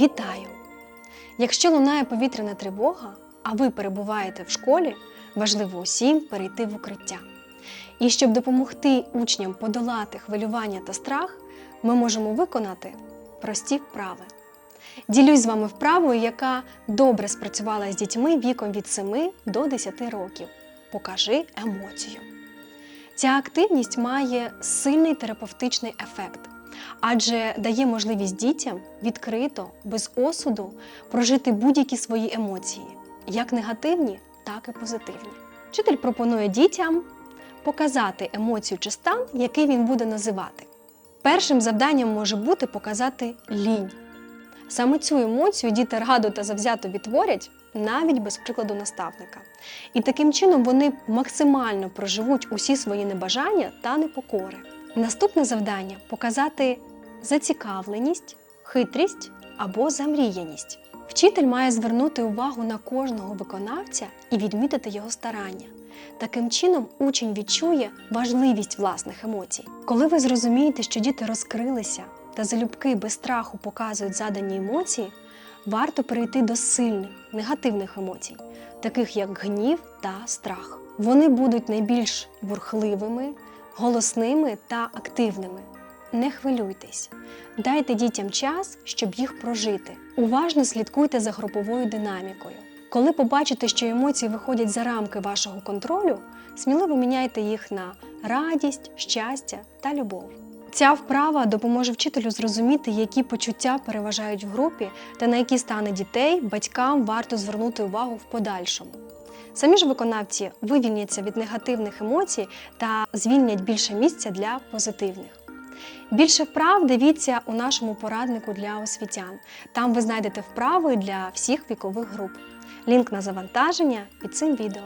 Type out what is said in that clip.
Вітаю! Якщо лунає повітряна тривога, а ви перебуваєте в школі, важливо усім перейти в укриття. І щоб допомогти учням подолати хвилювання та страх, ми можемо виконати прості вправи. Ділюсь з вами вправою, яка добре спрацювала з дітьми віком від 7 до 10 років. Покажи емоцію. Ця активність має сильний терапевтичний ефект, адже дає можливість дітям відкрито, без осуду прожити будь-які свої емоції, як негативні, так і позитивні. Вчитель пропонує дітям показати емоцію чи стан, який він буде називати. Першим завданням може бути показати лінь. Саме цю емоцію діти радо та завзято відтворять навіть без прикладу наставника. І таким чином вони максимально проживуть усі свої небажання та непокори. Наступне завдання показати зацікавленість, хитрість або замріяність. Вчитель має звернути увагу на кожного виконавця і відмітити його старання. Таким чином, учень відчує важливість власних емоцій. Коли ви зрозумієте, що діти розкрилися та залюбки без страху показують задані емоції, варто перейти до сильних негативних емоцій, таких як гнів та страх. Вони будуть найбільш бурхливими, голосними та активними. Не хвилюйтесь, дайте дітям час, щоб їх прожити. Уважно слідкуйте за груповою динамікою. Коли побачите, що емоції виходять за рамки вашого контролю, сміливо міняйте їх на радість, щастя та любов. Ця вправа допоможе вчителю зрозуміти, які почуття переважають в групі та на які стани дітей батькам варто звернути увагу в подальшому. Самі ж виконавці вивільняться від негативних емоцій та звільнять більше місця для позитивних. Більше вправ дивіться у нашому пораднику для освітян. Там ви знайдете вправи для всіх вікових груп. Лінк на завантаження під цим відео.